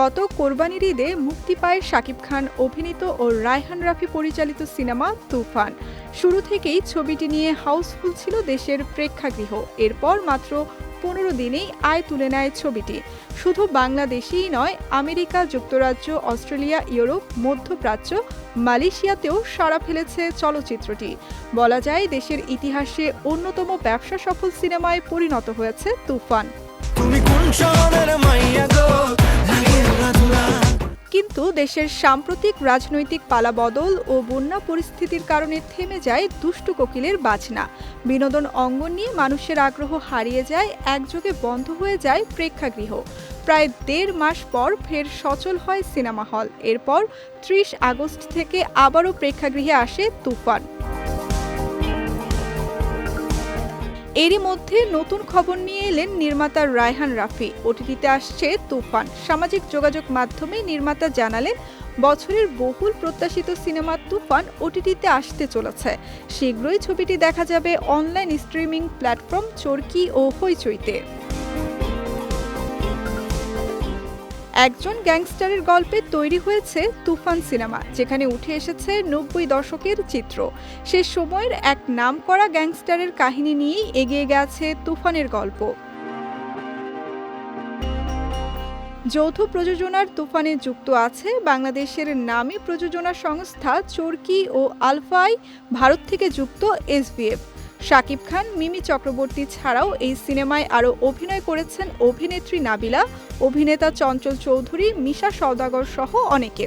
গত কোরবানির ঈদে মুক্তি পায় শাকিব খান অভিনীত ও রায়হান রাফি পরিচালিত সিনেমা তুফান। শুরু থেকেই ছবিটি নিয়ে হাউসফুল ছিল দেশের প্রেক্ষাগৃহ। এরপর মাত্র পনেরো দিনেই আয় তুলে নেয় ছবিটি। শুধু বাংলাদেশেই নয়, আমেরিকা, যুক্তরাজ্য, অস্ট্রেলিয়া, ইউরোপ, মধ্যপ্রাচ্য, মালয়েশিয়াতেও সাড়া ফেলেছে চলচ্চিত্রটি। বলা যায়, দেশের ইতিহাসে অন্যতম ব্যবসা সফল সিনেমায় পরিণত হয়েছে তুফান। তুমি কোন মাইয়া গো? কিন্তু দেশের সাম্প্রতিক রাজনৈতিক পালাবদল ও বন্যা পরিস্থিতির কারণে থেমে যায় দুষ্টু কোকিলের বাজনা। বিনোদন অঙ্গন নিয়ে মানুষের আগ্রহ হারিয়ে যায়, একযোগে বন্ধ হয়ে যায় প্রেক্ষাগৃহ। প্রায় দেড় মাস পর ফের সচল হয় সিনেমা হল। এরপর ত্রিশ আগস্ট থেকে আবারও প্রেক্ষাগৃহে আসে তুফান। এরই মধ্যে নতুন খবর নিয়ে এলেন নির্মাতা রায়হান রাফি। ওটিটিতে আসছে তুফান। সামাজিক যোগাযোগ মাধ্যমে নির্মাতা জানালেন, বছরের বহুল প্রত্যাশিত সিনেমা তুফান ওটিটিতে আসতে চলেছে। শীঘ্রই ছবিটি দেখা যাবে অনলাইন স্ট্রিমিং প্ল্যাটফর্ম চরকি ও হইচইতে। একজন গ্যাংস্টারের গল্পে তৈরি হয়েছে তুফান সিনেমা, যেখানে উঠে এসেছে নব্বই দশকের চিত্র। সে সময়ের এক নামকরা গ্যাংস্টারের কাহিনী নিয়েই এগিয়ে গেছে তুফানের গল্প। যৌথ প্রযোজনার তুফানে যুক্ত আছে বাংলাদেশের নামী প্রযোজনা সংস্থা চরকি ও আলফাই, ভারত থেকে যুক্ত এসবিএফ শাকিব খান, মিমি চক্রবর্তী ছাড়াও এই সিনেমায় আরও অভিনয় করেছেন অভিনেত্রী নাবিলা, অভিনেতা চঞ্চল চৌধুরী, মিশা সওদাগর সহ অনেকে।